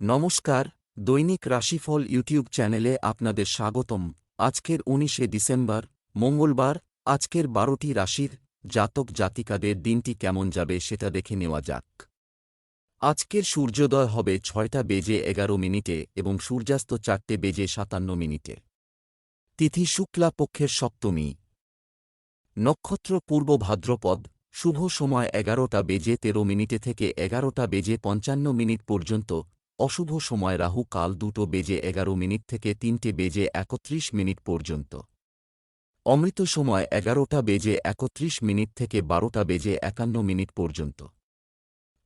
নমস্কার, দৈনিক রাশিফল ইউটিউব চ্যানেলে আপনাদের স্বাগতম। আজকের উনিশে ডিসেম্বর, মঙ্গলবার, আজকের বারোটি রাশির জাতক জাতিকাদের দিনটি কেমন যাবে সেটা দেখে নেওয়া যাক। আজকের সূর্যোদয় হবে ছয়টা বেজে এগারো মিনিটে এবং সূর্যাস্ত চারটে বেজে সাতান্ন মিনিটে। তিথি শুক্লা পক্ষের সপ্তমী। নক্ষত্র পূর্ব ভাদ্রপদ, শুভ সময় এগারোটা বেজে তেরো মিনিটে থেকে এগারোটা বেজে পঞ্চান্ন মিনিট পর্যন্ত অশুভ সময় রাহু কাল দুটো বেজে এগারো মিনিট থেকে তিনটে বেজে একত্রিশ মিনিট পর্যন্ত। অমৃত সময় এগারোটা বেজে একত্রিশ মিনিট থেকে বারোটা বেজে একান্ন মিনিট পর্যন্ত।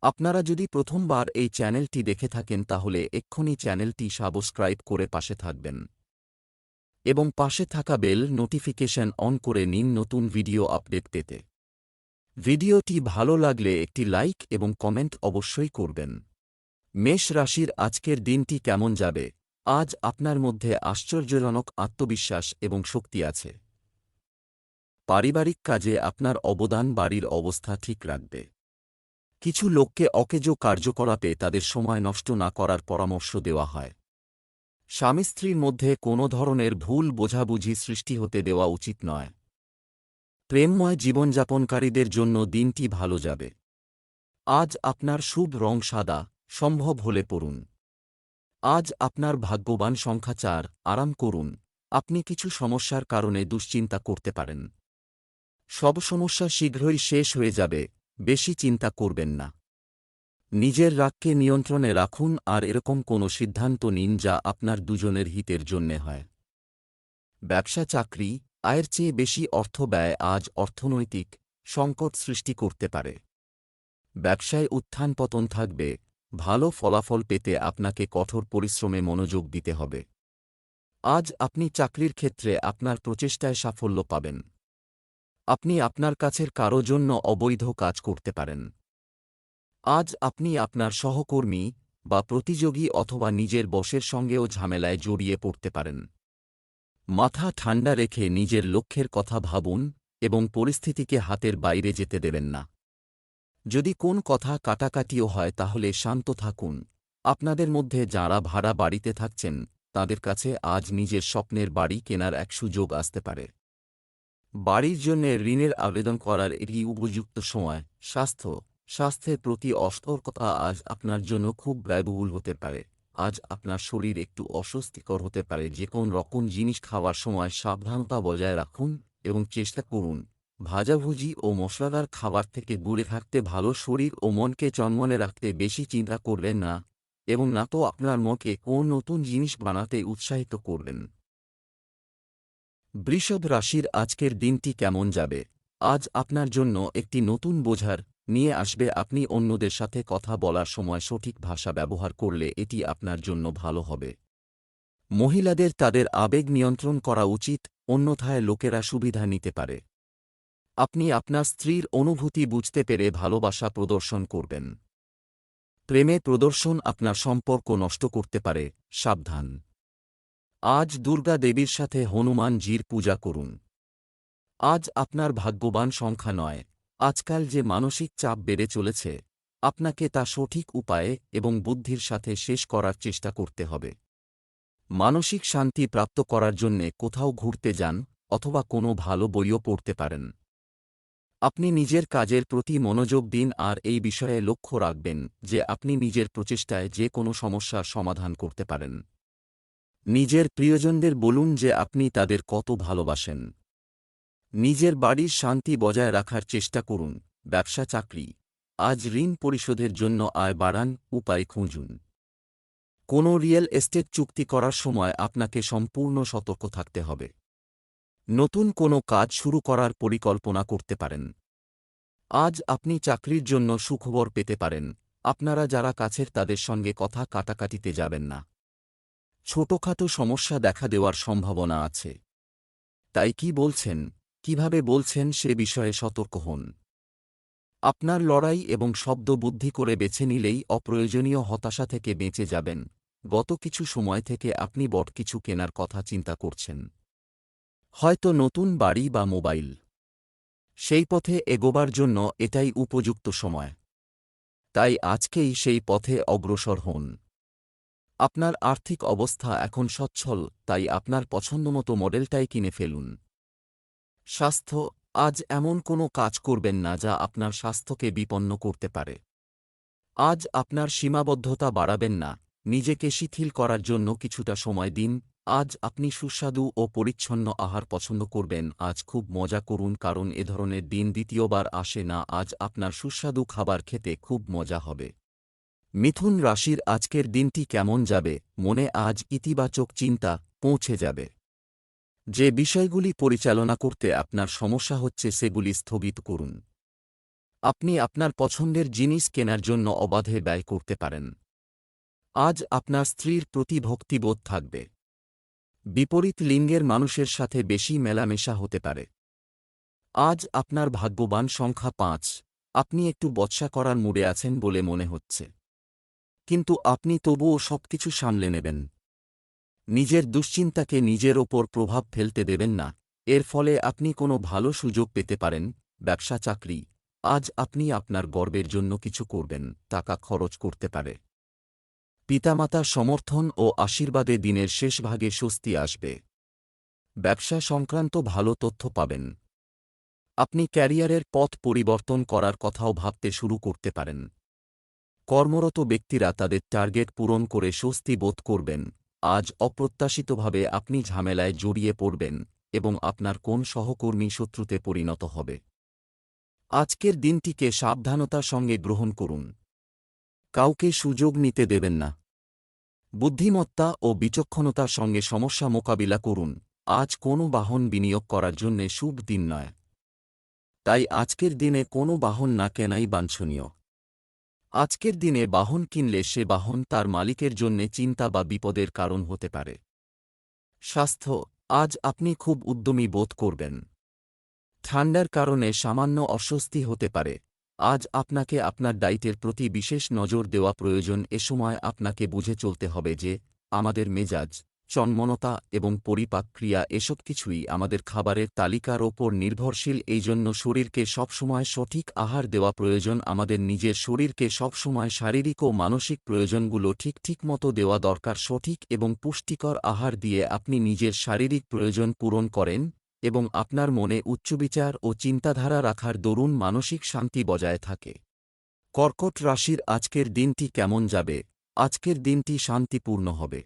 আপনারা যদি প্রথমবার এই চ্যানেলটি দেখে থাকেন তাহলে এক্ষুনি চ্যানেলটি সাবস্ক্রাইব করে পাশে থাকবেন। এবং পাশে থাকা বেল নোটিফিকেশন অন করে নিন নতুন ভিডিও আপডেট পেতে। ভিডিওটি ভালো লাগলে একটি লাইক এবং কমেন্ট অবশ্যই করবেন। মেষ রাশির আজকের দিনটি কেমন যাবে? আজ আপনার মধ্যে আশ্চর্যজনক আত্মবিশ্বাস এবং শক্তি আছে। পারিবারিক কাজে আপনার অবদান বাড়ির অবস্থা ঠিক রাখবে। কিছু লোককে অকেজো কার্যকলাপে তাদের সময় নষ্ট না করার পরামর্শ দেওয়া হয়। স্বামী স্ত্রীর মধ্যে কোনো ধরনের ভুল বোঝাবুঝি সৃষ্টি হতে দেওয়া উচিত নয়। প্রেমময় জীবনযাপনকারীদের জন্য দিনটি ভালো যাবে। আজ আপনার শুভ রং সাদা সম্ভব হলে পড়ুন। আজ আপনার ভাগ্যবান সংখ্যা চার, আরাম করুন। আপনি কিছু সমস্যার কারণে দুশ্চিন্তা করতে পারেন। সব সমস্যা শীঘ্রই শেষ হয়ে যাবে, বেশি চিন্তা করবেন না। নিজের রাগকে নিয়ন্ত্রণে রাখুন আর এরকম কোনো সিদ্ধান্ত নিন যা আপনার দুজনের হিতের জন্যে হয়। ব্যবসা চাকরি, আয়ের চেয়ে বেশি অর্থ ব্যয় আজ অর্থনৈতিক সংকট সৃষ্টি করতে পারে। ব্যবসায় উত্থান পতন থাকবে ভালো ফলাফল পেতে আপনাকে কঠোর পরিশ্রমে মনোযোগ দিতে হবে। আজ আপনি চাকরির ক্ষেত্রে আপনার প্রচেষ্টায় সাফল্য পাবেন। আপনি আপনার কাছের কারও জন্য অবৈধ কাজ করতে পারেন। আজ আপনি আপনার সহকর্মী বা প্রতিযোগী অথবা নিজের বসের সঙ্গেও ঝামেলায় জড়িয়ে পড়তে পারেন। মাথা ঠান্ডা রেখে নিজের লক্ষ্যের কথা ভাবুন এবং পরিস্থিতিকে হাতের বাইরে যেতে দেবেন না। যদি কোন কথা কাটাকাটিও হয় তাহলে শান্ত থাকুন। আপনাদের মধ্যে যাঁরা ভাড়া বাড়িতে থাকছেন, তাদের কাছে আজ নিজের স্বপ্নের বাড়ি কেনার এক সুযোগ আসতে পারে। বাড়ির জন্য ঋণের আবেদন করার এটি উপযুক্ত সময়, স্বাস্থ্য, স্বাস্থ্যের প্রতি অসতর্কতা আজ আপনার জন্য খুব ব্যয়বহুল হতে পারে। আজ আপনার শরীর একটু অস্বস্তিকর হতে পারে। যে কোন রকম জিনিস খাওয়ার সময় সাবধানতা বজায় রাখুন এবং চেষ্টা করুন। ভাজাভুজি ও মশলাদার খাবার থেকে দূরে থাকতে ভালো শরীর ও মনকে চন্মনে রাখতে বেশি চিন্তা করবেন না এবং না তো আপনার মনকে কোন নতুন জিনিস বানাতে উৎসাহিত করবেন। বৃষভ রাশির আজকের দিনটি কেমন যাবে? আজ আপনার জন্য একটি নতুন বোঝার নিয়ে আসবে। আপনি অন্যদের সাথে কথা বলার সময় সঠিক ভাষা ব্যবহার করলে এটি আপনার জন্য ভালো হবে। মহিলাদের তাদের আবেগ নিয়ন্ত্রণ করা উচিত, অন্যথায় লোকেরা সুবিধা নিতে পারে। আপনি আপনার স্ত্রীর অনুভূতি বুঝতে পেরে ভালোবাসা প্রদর্শন করবেন। প্রেমে প্রদর্শন আপনার সম্পর্ক নষ্ট করতে পারে, সাবধান। আজ দুর্গা দেবীর সাথে হনুমানজির পূজা করুন। আজ আপনার ভাগ্যবান সংখ্যা নয়, আজকাল যে মানসিক চাপ বেড়ে চলেছে, আপনাকে তা সঠিক উপায়ে এবং বুদ্ধির সাথে শেষ করার চেষ্টা করতে হবে। মানসিক শান্তি প্রাপ্ত করার জন্যে কোথাও ঘুরতে যান অথবা কোনো ভালো বইও পড়তে পারেন। আপনি নিজের কাজের প্রতি মনোযোগ দিন আর এই বিষয়ে লক্ষ্য রাখবেন যে আপনি নিজের প্রচেষ্টায় যে কোনো সমস্যার সমাধান করতে পারেন। নিজের প্রিয়জনদের বলুন যে আপনি তাদের কত ভালোবাসেন। নিজের বাড়ির শান্তি বজায় রাখার চেষ্টা করুন, ব্যবসা, চাকরি। আজ ঋণ পরিশোধের জন্য আয় বাড়ান, উপায় খুঁজুন। কোনো রিয়েল এস্টেট চুক্তি করার সময় আপনাকে সম্পূর্ণ সতর্ক থাকতে হবে। নতুন কোনো কাজ শুরু করার পরিকল্পনা করতে পারেন। আজ আপনি চাকরির জন্য সুখবর পেতে পারেন। আপনারা যারা কাছের তাদের সঙ্গে কথা কাটাকাটিতে যাবেন না। ছোটখাটো সমস্যা দেখা দেওয়ার সম্ভাবনা আছে। তাই কি বলছেন? কীভাবে বলছেন সে বিষয়ে সতর্ক হন। আপনার লড়াই এবং শব্দ বুদ্ধি করে বেছে নিলেই অপ্রয়োজনীয় হতাশা থেকে বেঁচে যাবেন। গত কিছু সময় থেকে আপনি বট কিছু কেনার কথা চিন্তা করছেন। হয়তো নতুন বাড়ি বা মোবাইল। সেই পথে এগোবার জন্য এটাই উপযুক্ত সময়। তাই আজকেই সেই পথে অগ্রসর হন। আপনার আর্থিক অবস্থা এখন সচ্ছল, তাই আপনার পছন্দমতো মডেলটাই কিনে ফেলুন। স্বাস্থ্য, আজ এমন কোনো কাজ করবেন না যা আপনার স্বাস্থ্যকে বিপন্ন করতে পারে। আজ আপনার সীমাবদ্ধতা বাড়াবেন না, নিজেকে শিথিল করার জন্য কিছুটা সময় দিন আজ আপনি সুস্বাদু ও পরিচ্ছন্ন আহার পছন্দ করবেন। আজ খুব মজা করুন কারণ এ ধরনের দিন দ্বিতীয়বার আসে না। আজ আপনার সুস্বাদু খাবার খেতে খুব মজা হবে। মিথুন রাশির আজকের দিনটি কেমন যাবে? মনে আজ ইতিবাচক চিন্তা পৌঁছে যাবে। যে বিষয়গুলি পরিচালনা করতে আপনার সমস্যা হচ্ছে সেগুলি স্থগিত করুন। আপনি আপনার পছন্দের জিনিস কেনার জন্য অবাধে ব্যয় করতে পারেন। আজ আপনার স্ত্রীর প্রতি ভক্তিবোধ থাকবে। বিপরীত লিঙ্গের মানুষের সাথে বেশি মেলামেশা হতে পারে। আজ আপনার ভাগ্যবান সংখ্যা পাঁচ। আপনি একটু বৎসা করার মুডে আছেন বলে মনে হচ্ছে। কিন্তু আপনি তবুও সবকিছু সামলে নেবেন। নিজের দুশ্চিন্তাকে নিজের ওপর প্রভাব ফেলতে দেবেন না। এর ফলে আপনি কোনো ভালো সুযোগ পেতে পারেন, ব্যবসা, চাকরি। আজ আপনি আপনার গর্বের জন্য কিছু করবেন, টাকা খরচ করতে পারে। পিতামাতার সমর্থন ও আশীর্বাদে দিনের শেষ ভাগে স্বস্তি আসবে। ব্যবসা সংক্রান্ত ভালো তথ্য পাবেন। আপনি ক্যারিয়ারের পথ পরিবর্তন করার কথাও ভাবতে শুরু করতে পারেন। কর্মরত ব্যক্তিরা তাদের টার্গেট পূরণ করে স্বস্তি বোধ করবেন। আজ অপ্রত্যাশিতভাবে আপনি ঝামেলায় জড়িয়ে পড়বেন এবং আপনার কোন সহকর্মী শত্রুতে পরিণত হবে। আজকের দিনটিকে সাবধানতার সঙ্গে গ্রহণ করুন। কাউকে সুযোগ নিতে দেবেন না। বুদ্ধিমত্তা ও বিচক্ষণতার সঙ্গে সমস্যা মোকাবিলা করুন। আজ কোনো বাহন বিনিয়োগ করার জন্যে শুভ দিন নয়। তাই আজকের দিনে কোনো বাহন না কেনাই বাঞ্ছনীয়। আজকের দিনে বাহন কিনলে সে বাহন তার মালিকের জন্যে চিন্তা বা বিপদের কারণ হতে পারে। স্বাস্থ্য, আজ আপনি খুব উদ্যমী বোধ করবেন। ঠান্ডার কারণে সামান্য অস্বস্তি হতে পারে। আজ আপনাকে আপনার ডাইটের প্রতি বিশেষ নজর দেওয়া প্রয়োজন। এ সময় আপনাকে বুঝে চলতে হবে যে, আমাদের মেজাজ, চন্মনতা এবং পরিপাক ক্রিয়া এসব কিছুই আমাদের খাবারের তালিকার ওপর নির্ভরশীল। এই জন্য শরীরকে সবসময় সঠিক আহার দেওয়া প্রয়োজন। আমাদের নিজের শরীরকে সবসময় শারীরিক ও মানসিক প্রয়োজনগুলো ঠিক ঠিক মতো দেওয়া দরকার। সঠিক এবং পুষ্টিকর আহার দিয়ে আপনি নিজের শারীরিক প্রয়োজন পূরণ করেন। এবং আপনার মনে উচ্চবিচার ও চিন্তাধারা রাখার দরুন মানসিক শান্তি বজায় থাকে। কর্কট রাশির আজকের দিনটি কেমন যাবে? আজকের দিনটি শান্তিপূর্ণ হবে।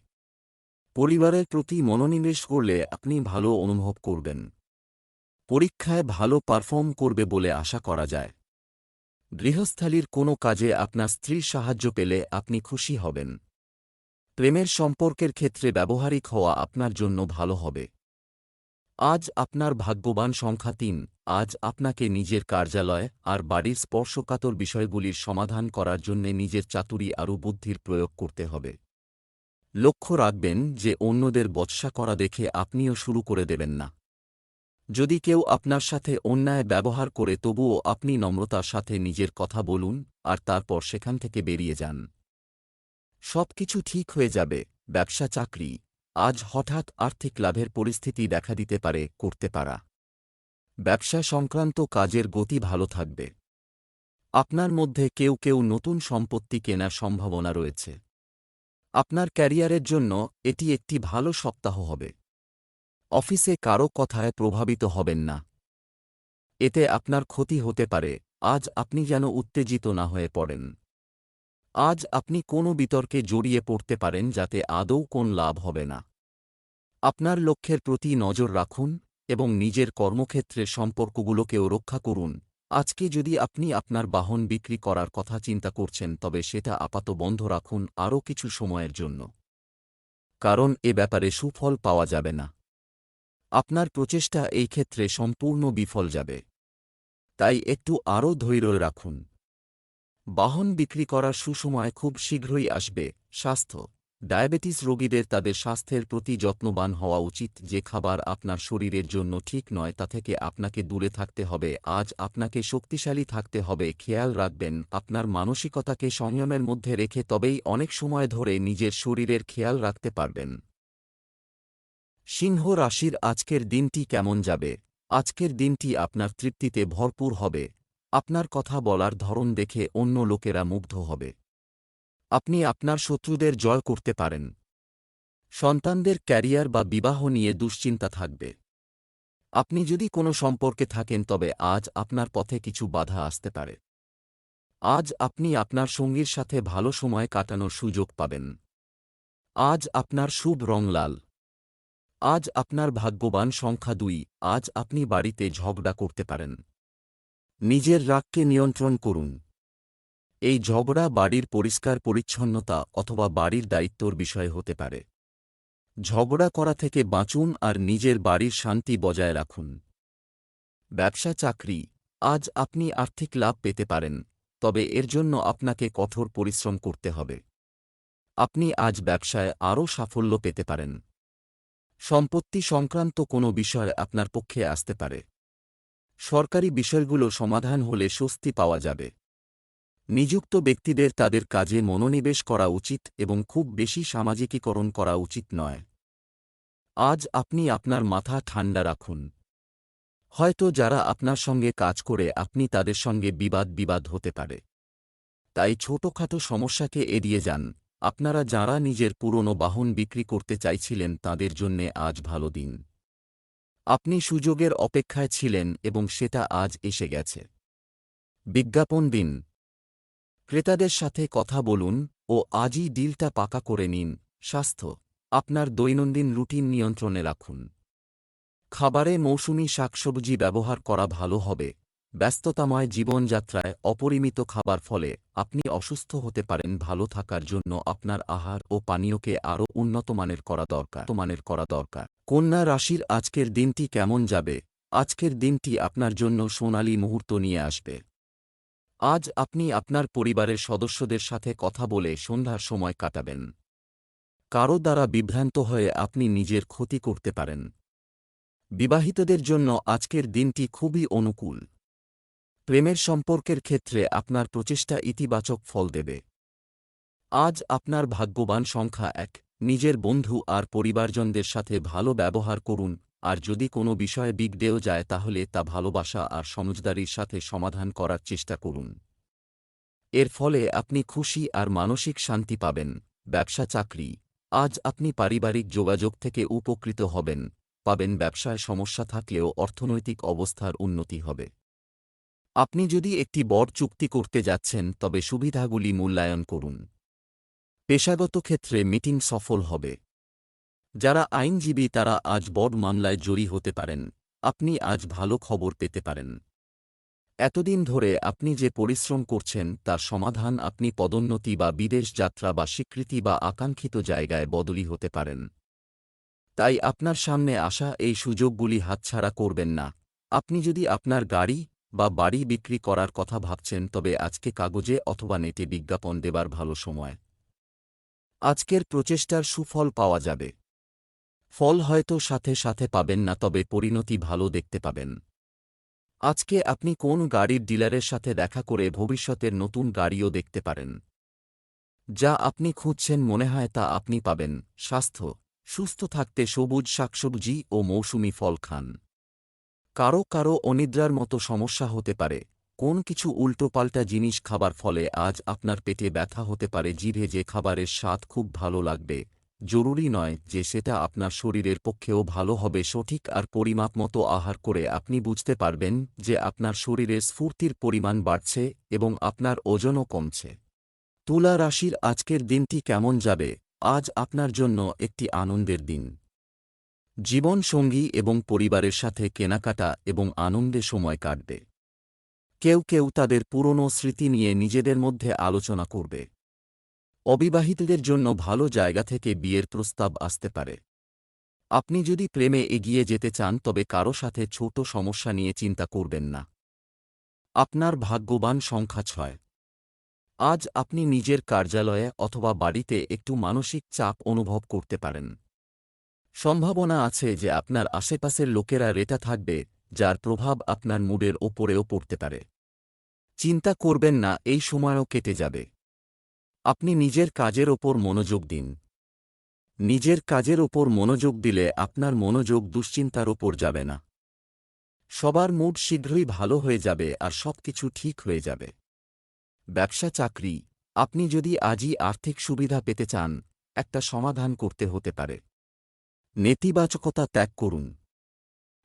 পরিবারের প্রতি মনোনিবেশ করলে আপনি ভালো অনুভব করবেন। পরীক্ষায় ভালো পারফর্ম করবে বলে আশা করা যায়। গৃহস্থালির কোনো কাজে আপনার স্ত্রীর সাহায্য পেলে আপনি খুশি হবেন। প্রেমের সম্পর্কের ক্ষেত্রে ব্যবহারিক হওয়া আপনার জন্য ভালো হবে। আজ আপনার ভাগ্যবান সংখ্যা তিন। আজ আপনাকে নিজের কার্যালয় আর বাড়ির স্পর্শকাতর বিষয়গুলির সমাধান করার জন্যে নিজের চাতুরি আরও বুদ্ধির প্রয়োগ করতে হবে। লক্ষ্য রাখবেন যে অন্যদের বৎসা করা দেখে আপনিও শুরু করে দেবেন না। যদি কেউ আপনার সাথে অন্যায় ব্যবহার করে তবুও আপনি নম্রতার সাথে নিজের কথা বলুন আর তারপর সেখান থেকে বেরিয়ে যান। সব কিছু ঠিক হয়ে যাবে, ব্যবসা চাকরি। আজ হঠাৎ আর্থিক লাভের পরিস্থিতি দেখা দিতে পারে, করতে পারা। ব্যবসা সংক্রান্ত কাজের গতি ভালো থাকবে। আপনার মধ্যে কেউ কেউ নতুন সম্পত্তি কেনার সম্ভাবনা রয়েছে। আপনার ক্যারিয়ারের জন্য এটি একটি ভালো সপ্তাহ হবে। অফিসে কারও কথায় প্রভাবিত হবেন না। এতে আপনার ক্ষতি হতে পারে, আজ আপনি যেন উত্তেজিত না হয়ে পড়েন। আজ আপনি কোনো বিতর্কে জড়িয়ে পড়তে পারেন যাতে আদৌ কোন লাভ হবে না। আপনার লক্ষ্যের প্রতি নজর রাখুন এবং নিজের কর্মক্ষেত্রের সম্পর্কগুলোকেও রক্ষা করুন। আজকে যদি আপনি আপনার বাহন বিক্রি করার কথা চিন্তা করছেন, তবে সেটা আপাত বন্ধ রাখুন আরও কিছু সময়ের জন্য। কারণ এ ব্যাপারে সুফল পাওয়া যাবে না। আপনার প্রচেষ্টা এই ক্ষেত্রে সম্পূর্ণ বিফল যাবে। তাই একটু আরও ধৈর্য রাখুন। বাহন বিক্রি করার সুসময় খুব শীঘ্রই আসবে, স্বাস্থ্য। ডায়াবেটিস রোগীদের তাদের স্বাস্থ্যের প্রতি যত্নবান হওয়া উচিত, যে খাবার আপনার শরীরের জন্য ঠিক নয় তা থেকে আপনাকে দূরে থাকতে হবে, আজ আপনাকে শক্তিশালী থাকতে হবে, খেয়াল রাখবেন, আপনার মানসিকতাকে সংযমের মধ্যে রেখে তবেই অনেক সময় ধরে নিজের শরীরের খেয়াল রাখতে পারবেন। সিংহ রাশির আজকের দিনটি কেমন যাবে? আজকের দিনটি আপনার তৃপ্তিতে ভরপুর হবে। আপনার কথা বলার ধরন দেখে অন্য লোকেরা মুগ্ধ হবে। আপনি আপনার শত্রুদের জয় করতে পারেন। সন্তানদের ক্যারিয়ার বা বিবাহ নিয়ে দুশ্চিন্তা থাকবে। আপনি যদি কোনো সম্পর্কে থাকেন তবে আজ আপনার পথে কিছু বাধা আসতে পারে। আজ আপনি আপনার সঙ্গীর সাথে ভালো সময় কাটানোর সুযোগ পাবেন। আজ আপনার শুভ রং লাল। আজ আপনার ভাগ্যবান সংখ্যা দুই। আজ আপনি বাড়িতে ঝগড়া করতে পারেন। নিজের রাগকে নিয়ন্ত্রণ করুন। এই ঝগড়া বাড়ির পরিষ্কার পরিচ্ছন্নতা অথবা বাড়ির দায়িত্বর বিষয় হতে পারে। ঝগড়া করা থেকে বাঁচুন আর নিজের বাড়ির শান্তি বজায় রাখুন। ব্যবসা চাকরি, আজ আপনি আর্থিক লাভ পেতে পারেন, তবে এর জন্য আপনাকে কঠোর পরিশ্রম করতে হবে। আপনি আজ ব্যবসায় আরও সাফল্য পেতে পারেন। সম্পত্তি সংক্রান্ত কোনো বিষয় আপনার পক্ষে আসতে পারে। সরকারি বিষয়গুলো সমাধান হলে স্বস্তি পাওয়া যাবে। নিযুক্ত ব্যক্তিদের তাদের কাজে মনোনিবেশ করা উচিত এবং খুব বেশি সামাজিকীকরণ করা উচিত নয়। আজ আপনি আপনার মাথা ঠান্ডা রাখুন। হয়তো যারা আপনার সঙ্গে কাজ করে আপনি তাদের সঙ্গে বিবাদ বিবাদ হতে পারে। তাই ছোটখাটো সমস্যাকে এড়িয়ে যান। আপনারা যাঁরা নিজের পুরনো বাহন বিক্রি করতে চাইছিলেন তাদের জন্যে আজ ভালো দিন। আপনি সুযোগের অপেক্ষায় ছিলেন এবং সেটা আজ এসে গেছে। বিজ্ঞাপন দিন। ক্রেতাদের সাথে কথা বলুন ও আজই ডিলটা পাকা করে নিন। স্বাস্থ্য। আপনার দৈনন্দিন রুটিন নিয়ন্ত্রণে রাখুন। খাবারে মৌসুমি শাকসবজি ব্যবহার করা ভালো হবে। ব্যস্ততাময় জীবনযাত্রায় অপরিমিত খাবার ফলে আপনি অসুস্থ হতে পারেন, ভালো থাকার জন্য আপনার আহার ও পানীয়কে আরও উন্নতমানের করা দরকার। মানের করা দরকার। কন্যা রাশির আজকের দিনটি কেমন যাবে? আজকের দিনটি আপনার জন্য সোনালী মুহূর্ত নিয়ে আসবে। আজ আপনি আপনার পরিবারের সদস্যদের সাথে কথা বলে সন্ধ্যার সময় কাটাবেন। কারও দ্বারা বিভ্রান্ত হয়ে আপনি নিজের ক্ষতি করতে পারেন। বিবাহিতদের জন্য আজকের দিনটি খুবই অনুকূল। প্রেমের সম্পর্কের ক্ষেত্রে আপনার প্রচেষ্টা ইতিবাচক ফল দেবে। আজ আপনার ভাগ্যবান সংখ্যা এক। নিজের বন্ধু আর পরিবারজনদের সাথে ভালো ব্যবহার করুন, আর যদি কোনো বিষয়ে বিগড়েও যায় তাহলে তা ভালোবাসা আর সমজদারির সাথে সমাধান করার চেষ্টা করুন। এর ফলে আপনি খুশি আর মানসিক শান্তি পাবেন। ব্যবসা চাকরি। আজ আপনি পারিবারিক যোগাযোগ থেকে উপকৃত হবেন। পাবেন ব্যবসায় সমস্যা থাকলেও অর্থনৈতিক অবস্থার উন্নতি হবে। আপনি যদি একটি বড় চুক্তি করতে যাচ্ছেন, তবে সুবিধাগুলি মূল্যায়ন করুন। পেশাগত ক্ষেত্রে মিটিং সফল হবে। যারা আইনজীবী, তারা আজ বড় মামলায় জড়ি হতে পারেন। আপনি আজ ভালো খবর পেতে পারেন। এতদিন ধরে আপনি যে পরিশ্রম করছেন, তার সমাধান আপনি পদোন্নতি বা বিদেশ যাত্রা বা স্বীকৃতি বা আকাঙ্ক্ষিত জায়গায় বদলি হতে পারেন। তাই আপনার সামনে আসা এই সুযোগগুলি হাতছাড়া করবেন না। আপনি যদি আপনার গাড়ি বা বাড়ি বিক্রি করার কথা ভাবছেন তবে আজকে কাগজে অথবা নেটে বিজ্ঞাপন দেবার ভালো সময়। আজকের প্রচেষ্টার সুফল পাওয়া যাবে। ফল হয়তো সাথে সাথে পাবেন না তবে পরিণতি ভালো দেখতে পাবেন। আজকে আপনি কোন গাড়ির ডিলারের সাথে দেখা করে ভবিষ্যতের নতুন গাড়িও দেখতে পারেন। যা আপনি খুঁজছেন মনে হয় তা আপনি পাবেন। স্বাস্থ্য, সুস্থ থাকতে সবুজ শাকসবজি ও মৌসুমি ফল খান। কারও কারও অনিদ্রার মতো সমস্যা হতে পারে। কোন কিছু উল্টোপাল্টা জিনিস খাবার ফলে আজ আপনার পেটে ব্যথা হতে পারে জিভে যে খাবারের স্বাদ খুব ভালো লাগবে। জরুরি নয় যে সেটা আপনার শরীরের পক্ষেও ভালো হবে, সঠিক আর পরিমাপ মতো আহার করে আপনি বুঝতে পারবেন যে আপনার শরীরে স্ফূর্তির পরিমাণ বাড়ছে এবং আপনার ওজনও কমছে। তুলা রাশির আজকের দিনটি কেমন যাবে? আজ আপনার জন্য একটি আনন্দের দিন। জীবন সঙ্গী এবং পরিবারের সাথে কেনাকাটা এবং আনন্দে সময় কাটবে। কেউ কেউ তাদের পুরনো স্মৃতি নিয়ে নিজেদের মধ্যে আলোচনা করবে। অবিবাহিতদের জন্য ভালো জায়গা থেকে বিয়ের প্রস্তাব আসতে পারে। আপনি যদি প্রেমে এগিয়ে যেতে চান, তবে কারও সাথে ছোট সমস্যা নিয়ে চিন্তা করবেন না। আপনার ভাগ্যবান সংখ্যা ছয়। আজ আপনি নিজের কার্যালয়ে অথবা বাড়িতে একটু মানসিক চাপ অনুভব করতে পারেন। সম্ভাবনা আছে যে আপনার আশেপাশের লোকেরা রেটা থাকবে, যার প্রভাব আপনার মুডের ওপরেও পড়তে পারে। চিন্তা করবেন না, এই সময়ও কেটে যাবে। আপনি নিজের কাজের ওপর মনোযোগ দিন। নিজের কাজের ওপর মনোযোগ দিলে আপনার মনোযোগ দুশ্চিন্তার ওপর যাবে না। সবার মুড শীঘ্রই ভালো হয়ে যাবে আর সব কিছু ঠিক হয়ে যাবে। ব্যবসা চাকরি। আপনি যদি আজই আর্থিক সুবিধা পেতে চান, একটা সমাধান করতে হতে পারে। নেতিবাচকতা ত্যাগ করুন।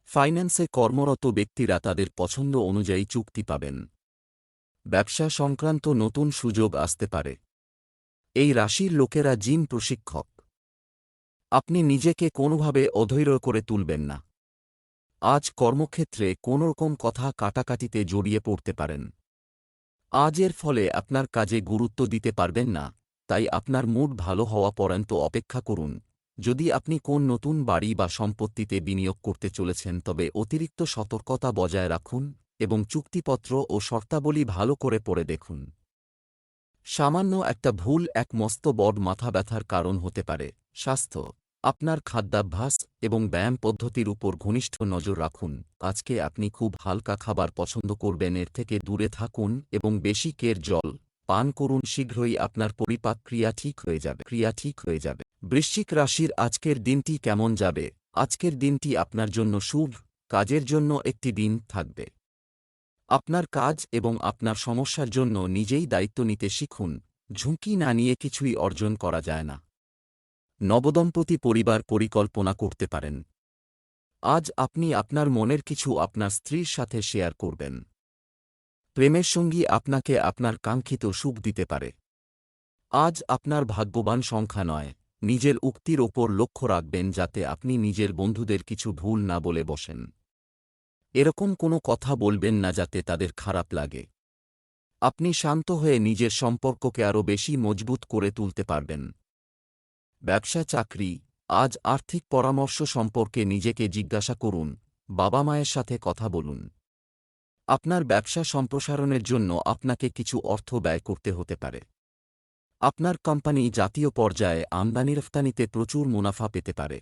ফাইন্যান্সে কর্মরত ব্যক্তিরা তাদের পছন্দ অনুযায়ী চুক্তি পাবেন। ব্যবসা সংক্রান্ত নতুন সুযোগ আসতে পারে। এই রাশির লোকেরা জিম প্রশিক্ষক। আপনি নিজেকে কোনোভাবে অধৈর্য করে তুলবেন না। আজ কর্মক্ষেত্রে কোনোরকম কথা কাটাকাটিতে জড়িয়ে পড়তে পারেন। আজ এর ফলে আপনার কাজে গুরুত্ব দিতে পারবেন না, তাই আপনার মুড ভালো হওয়া পর্যন্ত অপেক্ষা করুন। যদি আপনি কোন নতুন বাড়ি বা সম্পত্তিতে বিনিয়োগ করতে চলেছেন, তবে অতিরিক্ত সতর্কতা বজায় রাখুন এবং চুক্তিপত্র ও শর্তাবলী ভালো করে পড়ে দেখুন। সামান্য একটা ভুল এক মস্ত বড় মাথা ব্যথার কারণ হতে পারে। স্বাস্থ্য, আপনার খাদ্যাভ্যাস এবং ব্যায়াম পদ্ধতির উপর ঘনিষ্ঠ নজর রাখুন। আজকে আপনি খুব হালকা খাবার পছন্দ করবেন, এর থেকে দূরে থাকুন এবং বেশি কের জল পান করুন, শীঘ্রই আপনার পরিপাক ক্রিয়া ঠিক হয়ে যাবে। ক্রিয়া ঠিক হয়ে যাবে। বৃশ্চিক রাশির আজকের দিনটি কেমন যাবে? আজকের দিনটি আপনার জন্য শুভ, কাজের জন্য একটি দিন থাকবে। আপনার কাজ এবং আপনার সমস্যার জন্য নিজেই দায়িত্ব নিতে শিখুন, ঝুঁকি না নিয়ে কিছুই অর্জন করা যায় না। নবদম্পতি পরিবার পরিকল্পনা করতে পারেন। আজ আপনি আপনার মনের কিছু আপনার স্ত্রীর সাথে শেয়ার করবেন। প্রেমের সঙ্গী আপনাকে আপনার কাঙ্ক্ষিত সুখ দিতে পারে। আজ আপনার ভাগ্যবান সংখ্যা নয়। নিজের উক্তির ওপর লক্ষ্য রাখবেন যাতে আপনি নিজের বন্ধুদের কিছু ভুল না বলে বসেন। এরকম কোনো কথা বলবেন না যাতে তাদের খারাপ লাগে। আপনি শান্ত হয়ে নিজের সম্পর্ককে আরও বেশি মজবুত করে তুলতে পারবেন। ব্যবসা, চাকরি, আজ আর্থিক পরামর্শ সম্পর্কে নিজেকে জিজ্ঞাসা করুন, বাবা মায়ের সাথে কথা বলুন। আপনার ব্যবসা সম্প্রসারণের জন্য আপনাকে কিছু অর্থ ব্যয় করতে হতে পারে। আপনার কোম্পানি জাতীয় পর্যায়ে আমদানি রফতানিতে প্রচুর মুনাফা পেতে পারে।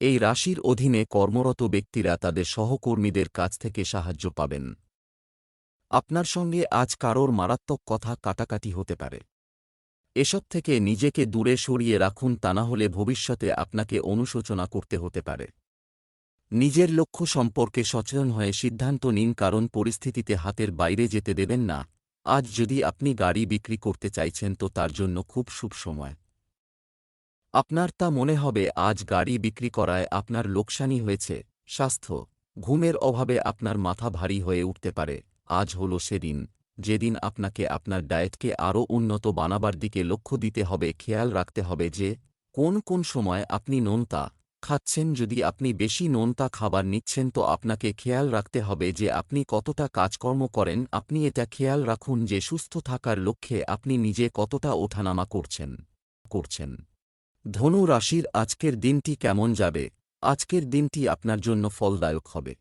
এই রাশির অধীনে কর্মরত ব্যক্তিরা তাদের সহকর্মীদের কাছ থেকে সাহায্য পাবেন। আপনার সঙ্গে আজ কারোর মারাত্মক কথা কাটাকাটি হতে পারে। এসব থেকে নিজেকে দূরে সরিয়ে রাখুন তা না হলে ভবিষ্যতে আপনাকে অনুশোচনা করতে হতে পারে। নিজের লক্ষ্য সম্পর্কে সচেতন হয়ে সিদ্ধান্ত নিন কারণ পরিস্থিতিতে হাতের বাইরে যেতে দেবেন না। আজ যদি আপনি গাড়ি বিক্রি করতে চাইছেন তো তার জন্য খুব শুভ সময়। আপনার তা মনে হবে আজ গাড়ি বিক্রি করায় আপনার লোকসানি হয়েছে, স্বাস্থ্য, ঘুমের অভাবে আপনার মাথা ভারী হয়ে উঠতে পারে, আজ হল সেদিন, যেদিন আপনাকে আপনার ডায়েটকে আরও উন্নত বানাবার দিকে লক্ষ্য দিতে হবে, খেয়াল রাখতে হবে যে, কোন কোন সময় আপনি নোনতা খাচ্ছেন যদি আপনি বেশি নোনতা খাবার নিচ্ছেন তো আপনাকে খেয়াল রাখতে হবে যে আপনি কতটা কাজকর্ম করেন, আপনি এটা খেয়াল রাখুন যে সুস্থ থাকার লক্ষ্যে আপনি নিজে কতটা ওঠানামা করছেন করছেন। ধনু রাশির আজকের দিনটি কেমন যাবে? আজকের দিনটি আপনার জন্য ফলদায়ক হবে।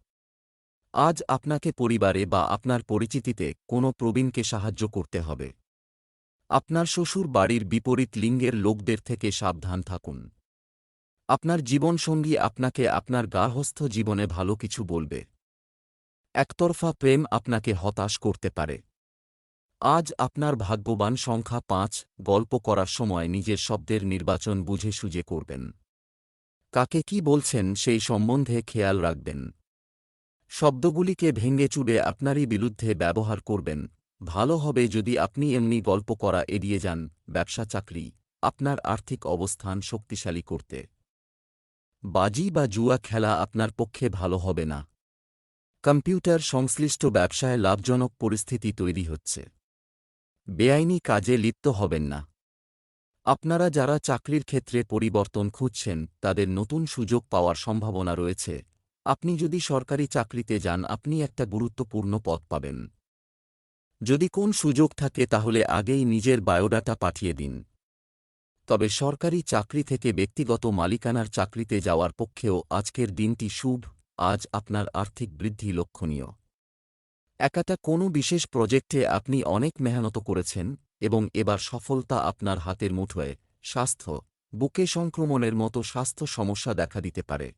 আজ আপনাকে পরিবারে বা আপনার পরিচিতিতে কোনো প্রবীণকে সাহায্য করতে হবে। আপনার শ্বশুর বাড়ির বিপরীত লিঙ্গের লোকদের থেকে সাবধান থাকুন। আপনার জীবনসঙ্গী আপনাকে আপনার গার্হস্থ জীবনে ভালো কিছু বলবে। একতরফা প্রেম আপনাকে হতাশ করতে পারে। আজ আপনার ভাগ্যবান সংখ্যা পাঁচ, গল্প করার সময় নিজের শব্দের নির্বাচন বুঝে সুঝে করবেন। কাকে কি বলছেন সেই সম্বন্ধে খেয়াল রাখবেন। শব্দগুলিকে ভেঙে চুড়ে আপনারই বিরুদ্ধে ব্যবহার করবেন। ভালো হবে যদি আপনি এমনি গল্প করা এড়িয়ে যান ব্যবসা চাকরি আপনার আর্থিক অবস্থান শক্তিশালী করতে। বাজি বা জুয়া খেলা আপনার পক্ষে ভালো হবে না। কম্পিউটার সংশ্লিষ্ট ব্যবসায় লাভজনক পরিস্থিতি তৈরি হচ্ছে। বেআইনি কাজে লিপ্ত হবেন না। আপনারা যারা চাকরির ক্ষেত্রে পরিবর্তন খুঁজছেন, তাদের নতুন সুযোগ পাওয়ার সম্ভাবনা রয়েছে। আপনি যদি সরকারি চাকরিতে যান, আপনি একটা গুরুত্বপূর্ণ পদ পাবেন। যদি কোন সুযোগ থাকে, তাহলে আগেই নিজের বায়োডাটা পাঠিয়ে দিন। তবে সরকারি চাকরি থেকে ব্যক্তিগত মালিকানার চাকরিতে যাওয়ার পক্ষেও আজকের দিনটি শুভ, আজ আপনার আর্থিক বৃদ্ধি লক্ষণীয়। একাটা কোনো বিশেষ প্রজেক্টে আপনি অনেক মেহনত করেছেন এবং এবার সফলতা আপনার হাতের মুঠোয়, স্বাস্থ্য, বুকে সংক্রমণের মতো স্বাস্থ্য সমস্যা দেখা দিতে পারে।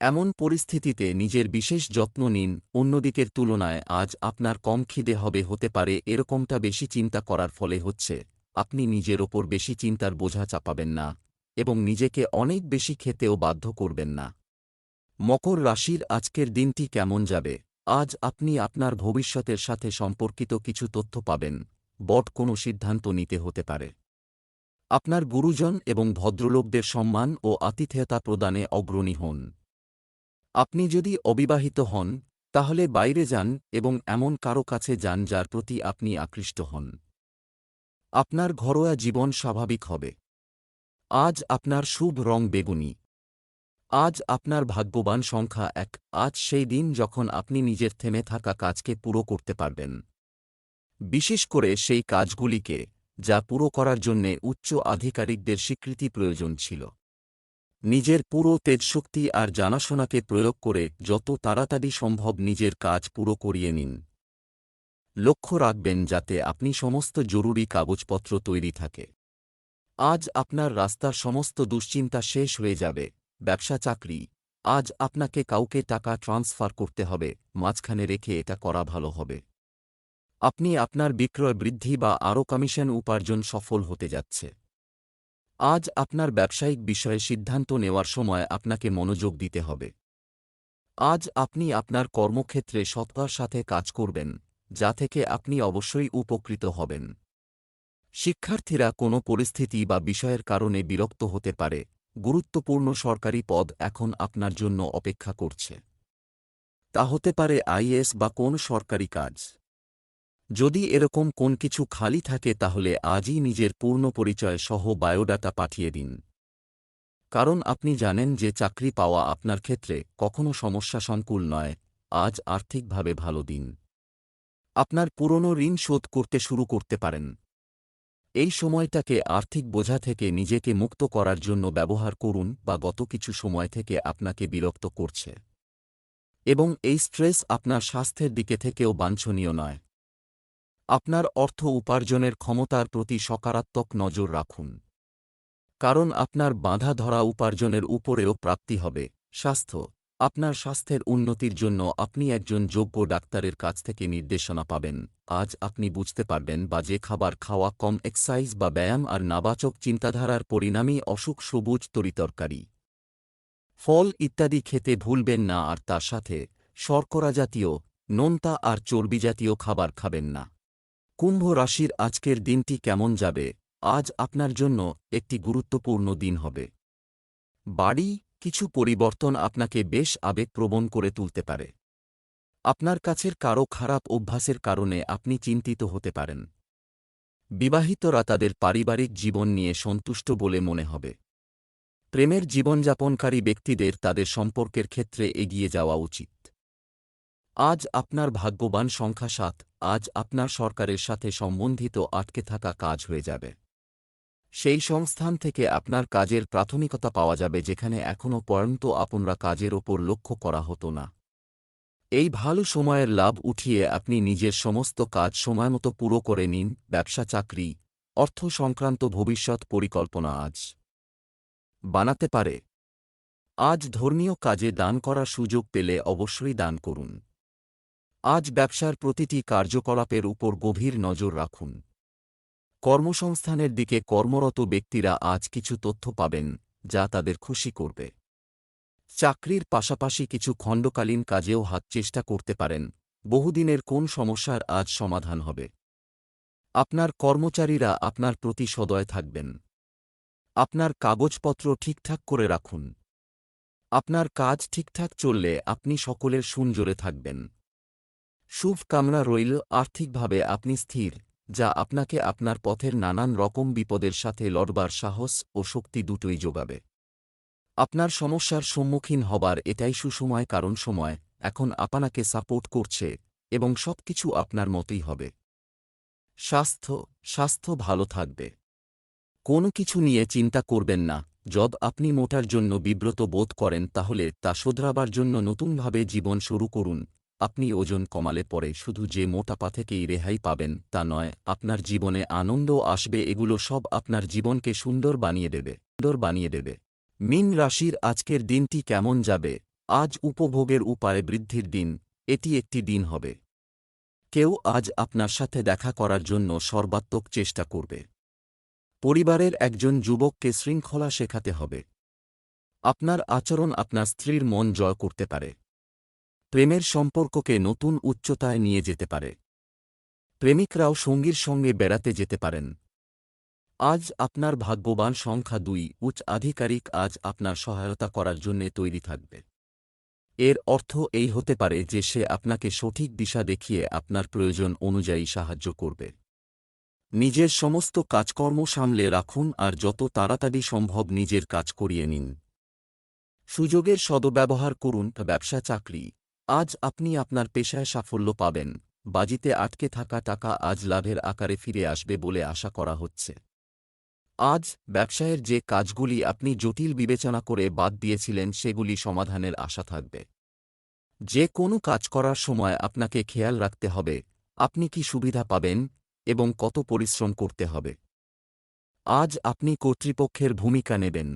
এমন পরিস্থিতিতে নিজের বিশেষ যত্ন নিন, অন্যদিকের তুলনায় আজ আপনার কম খিদে হবে হতে পারে এরকমটা বেশি চিন্তা করার ফলে হচ্ছে। আপনি নিজের ওপর বেশি চিন্তার বোঝা চাপাবেন না এবং নিজেকে অনেক বেশি খেতেও বাধ্য করবেন না। মকর রাশির আজকের দিনটি কেমন যাবে? আজ আপনি আপনার ভবিষ্যতের সাথে সম্পর্কিত কিছু তথ্য পাবেন। বট কোনো সিদ্ধান্ত নিতে হতে পারে। আপনার গুরুজন এবং ভদ্রলোকদের সম্মান ও আতিথেয়তা প্রদানে অগ্রণী হন। আপনি যদি অবিবাহিত হন, তাহলে বাইরে যান এবং এমন কারও কাছে যান যার প্রতি আপনি আকৃষ্ট হন। আপনার ঘরোয়া জীবন স্বাভাবিক হবে। আজ আপনার শুভ রং বেগুনি। আজ আপনার ভাগ্যবান সংখ্যা এক। আজ সেই দিন যখন আপনি নিজের থেমে থাকা কাজকে পুরো করতে পারবেন। বিশেষ করে সেই কাজগুলিকে, যা পুরো করার জন্যে উচ্চ আধিকারিকদের স্বীকৃতি প্রয়োজন ছিল। নিজের পুরো তেজশক্তি আর জানাশোনাকে প্রয়োগ করে যত তাড়াতাড়ি সম্ভব নিজের কাজ পুরো করিয়ে নিন। লক্ষ্য রাখবেন যাতে আপনি সমস্ত জরুরি কাগজপত্র তৈরি থাকে। আজ আপনার রাস্তার সমস্ত দুশ্চিন্তা শেষ হয়ে যাবে। ব্যবসা, চাকরি। আজ আপনাকে কাউকে টাকা ট্রান্সফার করতে হবে, মাঝখানে রেখে এটা করা ভালো হবে। আপনি আপনার বিক্রয় বৃদ্ধি বা আরও কমিশন উপার্জন সফল হতে যাচ্ছে। আজ আপনার ব্যবসায়িক বিষয়ে সিদ্ধান্ত নেওয়ার সময় আপনাকে মনোযোগ দিতে হবে। আজ আপনি আপনার কর্মক্ষেত্রে সৎকার সাথে কাজ করবেন। যা থেকে আপনি অবশ্যই উপকৃত হবেন। শিক্ষার্থীরা কোনো পরিস্থিতি বা বিষয়ের কারণে বিরক্ত হতে পারে। গুরুত্বপূর্ণ সরকারি পদ এখন আপনার জন্য অপেক্ষা করছে। তা হতে পারে আইএস বা কোন সরকারি কাজ। যদি এরকম কোন কিছু খালি থাকে তাহলে আজই নিজের পূর্ণ পরিচয় সহ বায়োডাটা পাঠিয়ে দিন। কারণ আপনি জানেন যে চাকরি পাওয়া আপনার ক্ষেত্রে কখনো সমস্যা সংকুল নয়। আজ আর্থিকভাবে ভালো দিন। আপনার পুরনো ঋণ শোধ করতে শুরু করতে পারেন। এই সময়টাকে আর্থিক বোঝা থেকে নিজেকে মুক্ত করার জন্য ব্যবহার করুন বা গত কিছু সময় থেকে আপনাকে বিরক্ত করছে। এবং এই স্ট্রেস আপনার স্বাস্থ্যের দিকে থেকেও বাঞ্ছনীয় নয়। আপনার অর্থ উপার্জনের ক্ষমতার প্রতি সকারাত্মক নজর রাখুন। কারণ আপনার বাঁধা ধরা উপার্জনের উপরেও প্রাপ্তি হবে, স্বাস্থ্য। আপনার স্বাস্থ্যের উন্নতির জন্য আপনি একজন যোগ্য ডাক্তারের কাছ থেকে নির্দেশনা পাবেন। আজ আপনি বুঝতে পারবেন বা যে খাবার খাওয়া কম এক্সাইজ বা ব্যায়াম আর নাবাচক চিন্তাধারার পরিণামই অসুখ সবুজ তরিতরকারি। ফল ইত্যাদি খেতে ভুলবেন না আর তার সাথে শর্করা জাতীয়, নোনতা আর চর্বি জাতীয় খাবার খাবেন না। কুম্ভ রাশির আজকের দিনটি কেমন যাবে? আজ আপনার জন্য একটি গুরুত্বপূর্ণ দিন হবে। বাড়ি কিছু পরিবর্তন আপনাকে বেশ আবেগপ্রবণ করে তুলতে পারে। আপনার কাছের কারও খারাপ অভ্যাসের কারণে আপনি চিন্তিত হতে পারেন। বিবাহিতরা তাদের পারিবারিক জীবন নিয়ে সন্তুষ্ট বলে মনে হবে। প্রেমের জীবনযাপনকারী ব্যক্তিদের তাদের সম্পর্কের ক্ষেত্রে এগিয়ে যাওয়া উচিত। আজ আপনার ভাগ্যবান সংখ্যা সাত, আজ আপনার সরকারের সাথে সম্বন্ধিত আটকে থাকা কাজ হয়ে যাবে। সেই সংস্থান থেকে আপনার কাজের প্রাথমিকতা পাওয়া যাবে যেখানে এখনও পর্যন্ত আপনারা কাজের ওপর লক্ষ্য করা হতো না। এই ভালো সময়ের লাভ উঠিয়ে আপনি নিজের সমস্ত কাজ সময়মতো পুরো করে নিন, ব্যবসা, চাকরি, অর্থ সংক্রান্ত ভবিষ্যৎ পরিকল্পনা আজ। বানাতে পারে। আজ ধর্মীয় কাজে দান করার সুযোগ পেলে অবশ্যই দান করুন। আজ ব্যবসার প্রতিটি কার্যকলাপের উপর গভীর নজর রাখুন। কর্মসংস্থানের দিকে কর্মরত ব্যক্তিরা আজ কিছু তথ্য পাবেন, যা তাদের খুশি করবে। চাকরির পাশাপাশি কিছু খণ্ডকালীন কাজেও হাত চেষ্টা করতে পারেন, বহুদিনের কোন সমস্যার আজ সমাধান হবে। আপনার কর্মচারীরা আপনার প্রতি সদয় থাকবেন। আপনার কাগজপত্র ঠিকঠাক করে রাখুন। আপনার কাজ ঠিকঠাক চললে আপনি সকলের সুনজোরে থাকবেন। শুভ কামনা রইল, আর্থিকভাবে আপনি স্থির। যা আপনাকে আপনার পথের নানান রকম বিপদের সাথে লড়বার সাহস ও শক্তি দুটোই যোগাবে। আপনার সমস্যার সম্মুখীন হবার এটাই সুসময় কারণ সময়, এখন আপনাকে সাপোর্ট করছে এবং সবকিছু আপনার মতোই হবে। স্বাস্থ্য স্বাস্থ্য ভালো থাকবে। কোনো কিছু নিয়ে চিন্তা করবেন না, যদ আপনি মোটার জন্য বিব্রত বোধ করেন তাহলে তা শোধরাবার জন্য নতুনভাবে জীবন শুরু করুন। আপনি ওজন কমালে পরে শুধু যে মোটাপা থেকেই রেহাই পাবেন তা নয়, আপনার জীবনে আনন্দ আসবে, এগুলো সব আপনার জীবনকে সুন্দর বানিয়ে দেবে, সুন্দর বানিয়ে দেবে। মিন রাশির আজকের দিনটি কেমন যাবে? আজ উপভোগের উপায়ে বৃদ্ধির দিন, এটি একটি দিন হবে। কেউ আজ আপনার সাথে দেখা করার জন্য সর্বাত্মক চেষ্টা করবে। পরিবারের একজন যুবককে শৃঙ্খলা শেখাতে হবে। আপনার আচরণ আপনার স্ত্রীর মন জয় করতে পারে। প্রেমের সম্পর্ককে নতুন উচ্চতায় নিয়ে যেতে পারে। প্রেমিকরাও সঙ্গীর সঙ্গে বেড়াতে যেতে পারেন। আজ আপনার ভাগ্যবান সংখ্যা দুই, উচ্চ আধিকারিক আজ আপনার সহায়তা করার জন্য তৈরি থাকবে। এর অর্থ এই হতে পারে যে সে আপনাকে সঠিক দিশা দেখিয়ে আপনার প্রয়োজন অনুযায়ী সাহায্য করবে। নিজের সমস্ত কাজকর্ম সামলে রাখুন আর যত তাড়াতাড়ি সম্ভব নিজের কাজ করিয়ে নিন। সুযোগের সদব্যবহার করুন, ব্যবসা, চাকরি। আজ আপনি আপনার পেশায় সাফল্য পাবেন। বাজিতে আটকে থাকা টাকা আজ লাভের আকারে ফিরে আসবে বলে আশা করা হচ্ছে। আজ ব্যবসায়ের যে কাজগুলি আপনি জটিল বিবেচনা করে বাদ দিয়েছিলেন সেগুলি সমাধানের আশা থাকবে। যে কোনো কাজ করার সময় আপনাকে খেয়াল রাখতে হবে, আপনি কি সুবিধা পাবেন এবং কত পরিশ্রম করতে হবে। আজ আপনি কর্তৃপক্ষের ভূমিকা নেবেন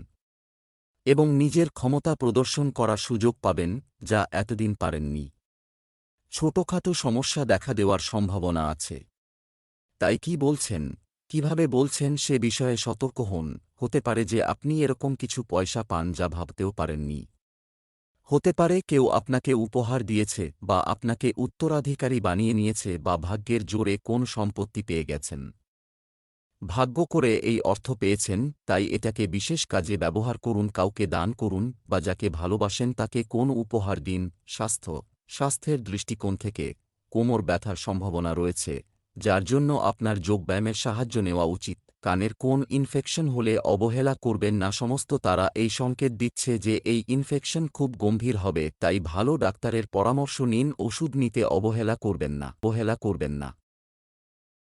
এবং নিজের ক্ষমতা প্রদর্শন করার সুযোগ পাবেন যা এতদিন পারেননি। ছোটখাটো সমস্যা দেখা দেওয়ার সম্ভাবনা আছে। তাই কি বলছেন? কীভাবে বলছেন সে বিষয়ে সতর্ক হন। হতে পারে যে আপনি এরকম কিছু পয়সা পান যা ভাবতেও পারেননি। হতে পারে কেউ আপনাকে উপহার দিয়েছে বা আপনাকে উত্তরাধিকারী বানিয়ে নিয়েছে বা ভাগ্যের জোরে কোন সম্পত্তি পেয়ে গেছেন। ভাগ্য করে এই অর্থ পেয়েছেন, তাই এটাকে বিশেষ কাজে ব্যবহার করুন, কাউকে দান করুন, বা যাকে ভালোবাসেন তাকে কোন উপহার দিন, স্বাস্থ্য, স্বাস্থ্যের দৃষ্টিকোণ থেকে কোমর ব্যথার সম্ভাবনা রয়েছে, যার জন্য আপনার যোগব্যায়ামের সাহায্য নেওয়া উচিত, কানের কোন ইনফেকশন হলে অবহেলা করবেন না, সমস্ত তারা এই সংকেত দিচ্ছে যে এই ইনফেকশন খুব গম্ভীর হবে, তাই ভালো ডাক্তারের পরামর্শ নিন, ওষুধ নিতে অবহেলা করবেন না, অবহেলা করবেন না।